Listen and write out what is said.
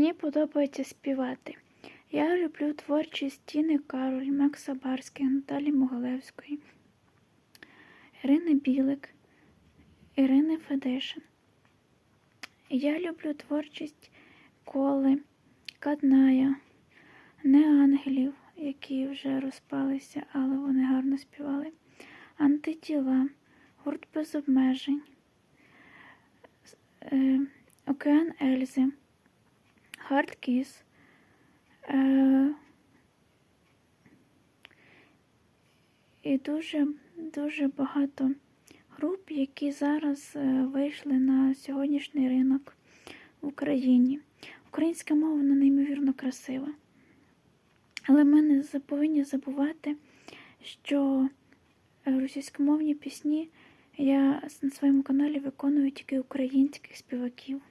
Мені подобається співати. Я люблю творчість Тіни Кароль, Макса Барських, Наталі Могилевської, Ірини Білик, Ірини Федишин. Я люблю творчість Коли, Кадная, Неангелів, які вже розпалися, але вони гарно співали. Антитіла, гурт без обмежень, е, Океан Ельзи, Хардкіс, е, і дуже, дуже багато груп, які зараз е, вийшли на сьогоднішній ринок в Україні. Українська мова вона неймовірно красива. Але ми не повинні забувати, що е, російськомовні пісні я на своєму каналі виконую тільки українських співаків.